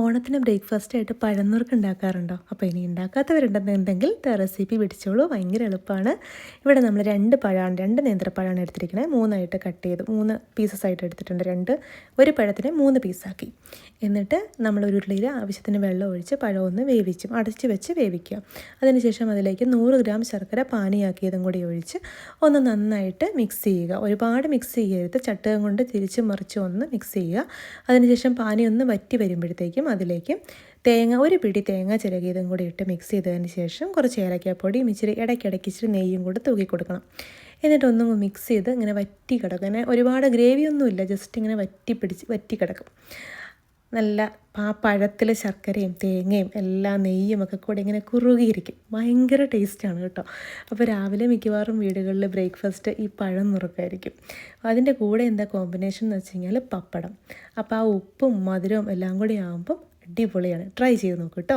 ഓണത്തിന് ബ്രേക്ക്ഫാസ്റ്റ് ആയിട്ട് പഴന്നുറുക്ക് ഉണ്ടാക്കാറുണ്ടോ? അപ്പോൾ ഇനി ഉണ്ടാക്കാത്തവരുണ്ടെന്നുണ്ടെങ്കിൽ റെസിപ്പി പിടിച്ചോളൂ. ഭയങ്കര എളുപ്പമാണ് ഇവിടെ നമ്മൾ രണ്ട് പഴമാണ് രണ്ട് നേന്ത്രപ്പഴമാണ് എടുത്തിരിക്കുന്നത് മൂന്നായിട്ട് കട്ട് ചെയ്ത് മൂന്ന് പീസസ് ആയിട്ട് എടുത്തിട്ടുണ്ട് രണ്ട്. ഒരു പഴത്തിനെ മൂന്ന് പീസാക്കി എന്നിട്ട് നമ്മൾ ഒരു ഉരുളിയിൽ ആവശ്യത്തിന് വെള്ളം ഒഴിച്ച് പഴം ഒന്ന് വേവിച്ചും അടച്ച് വെച്ച് വേവിക്കുക. അതിനുശേഷം അതിലേക്ക് നൂറ് ഗ്രാം ശർക്കര പാനിയാക്കിയതും കൂടി ഒഴിച്ച് ഒന്ന് നന്നായിട്ട് മിക്സ് ചെയ്യുക. ഒരുപാട് മിക്സ് ചെയ്യരുത്. ചട്ടകം കൊണ്ട് തിരിച്ച് മറിച്ച് ഒന്ന് മിക്സ് ചെയ്യുക. അതിനുശേഷം പാനി ഒന്ന് വറ്റി വരുമ്പോഴത്തേക്കും അതിലേക്ക് തേങ്ങ ഒരു പിടി തേങ്ങ ചിരകിയതും കൂടി ഇട്ട് മിക്സ് ചെയ്തതിന് ശേഷം കുറച്ച് ഏലക്കാപ്പൊടിയും ഇച്ചിരി ഇടയ്ക്കിടയ്ക്ക് ഇച്ചിരി നെയ്യും കൂടെ തൂക്കി കൊടുക്കണം. എന്നിട്ടൊന്നും മിക്സ് ചെയ്ത് ഇങ്ങനെ വറ്റി കിടക്കും. അങ്ങനെ ഒരുപാട് ഗ്രേവിയൊന്നുമില്ല ജസ്റ്റ് ഇങ്ങനെ വറ്റി പിടിച്ച് വറ്റി കിടക്കും. നല്ല ആ പഴത്തിൽ ശർക്കരയും തേങ്ങയും എല്ലാ നെയ്യും ഒക്കെ കൂടെ ഇങ്ങനെ കുറുകിയിരിക്കും. ഭയങ്കര ടേസ്റ്റാണ് കേട്ടോ. അപ്പോൾ രാവിലെ മിക്കവാറും വീടുകളിൽ ബ്രേക്ക്ഫാസ്റ്റ് ഈ പഴം നുറുക്കായിരിക്കും. അതിന്റെ കൂടെ എന്താ കോമ്പിനേഷൻ എന്ന് വെച്ച് കഴിഞ്ഞാൽ പപ്പടം. അപ്പോൾ ആ ഉപ്പും മധുരവും എല്ലാം കൂടി ആകുമ്പം അടിപൊളിയാണ്. ട്രൈ ചെയ്ത് നോക്കൂ കേട്ടോ.